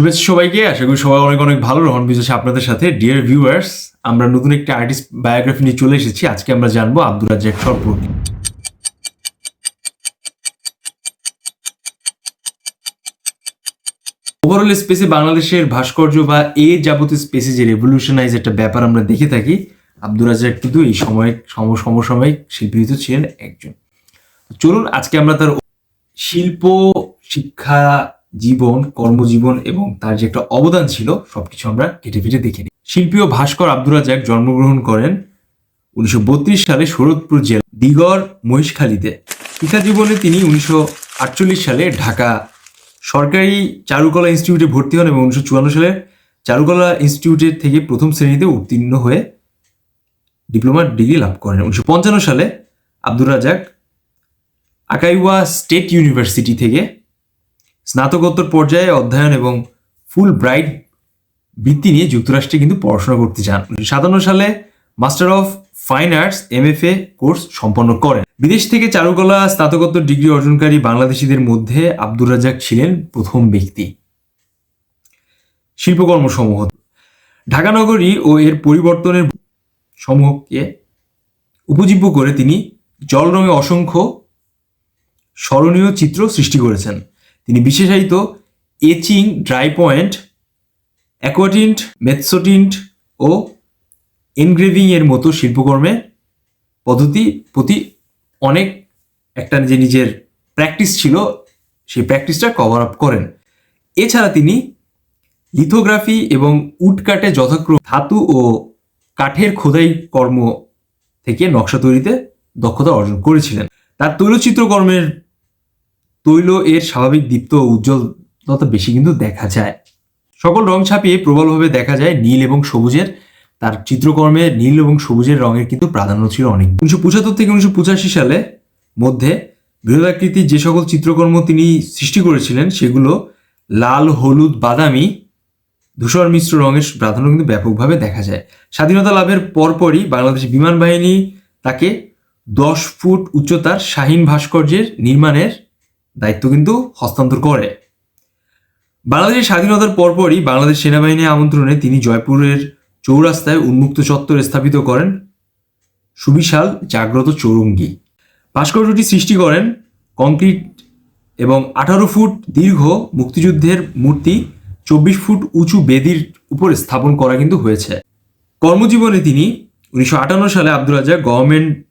শুভেচ্ছা সবাইকে, আশা করি সবাই অনেক অনেক ভালো। রহন বিশেষ আপনাদের সাথে। ডিয়ার ভিউয়ার্স আমরা নতুন একটা আর্টিস্ট বায়োগ্রাফি নিয়ে চলে এসেছি। আজকে আমরা জানব আব্দুর রাজ্জাক সম্পর্কে ওভারঅল স্পেসে বাংলাদেশের ভাস্কর্য বা এ যাবতীয় স্পেসে যে রেভলিউশনাইজ একটা ব্যাপার আমরা দেখে থাকি, আব্দুর রাজ্জাক কিন্তু এই সময় সম সমসাময়িক শিল্পী ভিতর ছিলেন একজন। চলুন আজকে আমরা তার শিল্প, শিক্ষা জীবন, কর্মজীবন এবং তার যে একটা অবদান ছিল, সবকিছু আমরা কেটে ফেটে দেখে নিই। শিল্পী ও ভাস্কর আব্দুর রাজাক জন্মগ্রহণ করেন উনিশশো বত্রিশ সালে শরৎপুর জেলা দিগড় মহিষখালীতে শিক্ষা জীবনে তিনি উনিশশো আটচল্লিশ সালে ঢাকা সরকারি চারুকলা ইনস্টিটিউটে ভর্তি হন এবং উনিশশো চুয়ান্ন সালে চারুকলা ইনস্টিটিউটের থেকে প্রথম শ্রেণীতে উত্তীর্ণ হয়ে ডিপ্লোমা ডিগ্রি লাভ করেন। উনিশশো পঞ্চান্ন সালে Abdur Razzaq Iowa state university থেকে স্নাতকোত্তর পর্যায়ে অধ্যয়ন এবং ফুল ব্রাইট বৃত্তি নিয়ে যুক্তরাষ্ট্রে কিন্তু পড়াশোনা করতে চান। সাতান্ন সালে master of fine arts MFA course সম্পন্ন করেন। বিদেশ থেকে চারুকলা, স্নাতকোত্তর ডিগ্রি অর্জনকারী বাংলাদেশিদের মধ্যে আব্দুর রাজাক ছিলেন প্রথম ব্যক্তি। শিল্পকর্ম সমূহ ঢাকা নগরী ও এর পরিবর্তনের সমূহকে উপজীব্য করে তিনি জল রঙে অসংখ্য স্মরণীয় চিত্র সৃষ্টি করেছেন। তিনি বিশেষায়িত etching dry point, aquatint, mezzotint ও এনগ্রেভিং এর মতো শিল্পকর্মে পদ্ধতি প্রতি অনেক একটা যে নিজের প্র্যাকটিস ছিল, সেই প্র্যাকটিসটা কভার আপ করেন। এছাড়া তিনি লিথোগ্রাফি এবং উডকাটে যথাক্রম ধাতু ও কাঠের খোদাই কর্ম থেকে নকশা তৈরিতে দক্ষতা অর্জন করেছিলেন। তার তৈলচিত্রকর্মের তৈল এর স্বাভাবিক দীপ্ত উজ্জ্বলতা বেশি কিন্তু দেখা যায়। সকল রং ছাপিয়ে প্রবলভাবে দেখা যায় নীল এবং সবুজের। তার চিত্রকর্মে নীল এবং সবুজের রঙের কিন্তু প্রাধান্য ছিল অনেক। উনিশশো পঁচাত্তর থেকে উনিশশো পঁচাশি সালে মধ্যে বৃহদাকৃতির যে সকল চিত্রকর্ম তিনি সৃষ্টি করেছিলেন, সেগুলো লাল, হলুদ, বাদামি, ধূসর মিশ্র রঙের প্রাধান্য কিন্তু ব্যাপকভাবে দেখা যায়। স্বাধীনতা লাভের পরপরই বাংলাদেশ বিমান বাহিনী তাকে দশ ফুট উচ্চতার শাহীন ভাস্কর্যের নির্মাণের দায়িত্ব কিন্তু হস্তান্তর করে। বাংলাদেশের স্বাধীনতার পরপরই বাংলাদেশ সেনাবাহিনীর আমন্ত্রণে তিনি জয়পুরের চৌরাস্তায় উন্মুক্ত চত্বর স্থাপিত করেন। সুবিশাল জাগ্রত চৌরঙ্গি। ভাস্কর্যটি সৃষ্টি করেন কংক্রিট এবং আঠারো ফুট দীর্ঘ মুক্তিযুদ্ধের মূর্তি, চব্বিশ ফুট উঁচু বেদির উপর স্থাপন করা কিন্তু হয়েছে। কর্মজীবনে তিনি উনিশশো আটান্ন সালে Abdul Raja government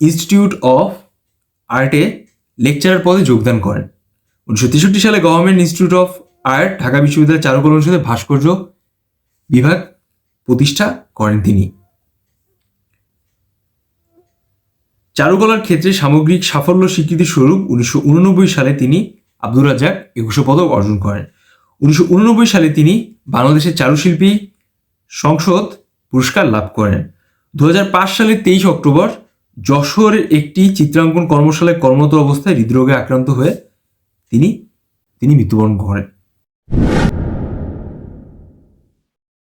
institute of আর্টে lecturer পদে যোগদান করেন। উনিশশো তেষট্টি সালে government institute of art Dhaka বিশ্ববিদ্যালয়ের চারুকলা অনুষদে ভাস্কর্য বিভাগ প্রতিষ্ঠা করেন তিনি। চারুকলার ক্ষেত্রে সামগ্রিক সাফল্য স্বীকৃতি স্বরূপ উনিশশো উননব্বই সালে তিনি আব্দুর রাজ্জাক একুশে পদক অর্জন করেন। উনিশশো উননব্বই সালে তিনি বাংলাদেশের চারুশিল্পী সংসদ পুরস্কার লাভ করেন। দু হাজার পাঁচ সালের তেইশ অক্টোবর যশোরের একটি চিত্রাঙ্কন কর্মশালায় কর্মরত অবস্থায় হৃদরোগে আক্রান্ত হয়ে তিনি তিনি মৃত্যুবরণ করেন।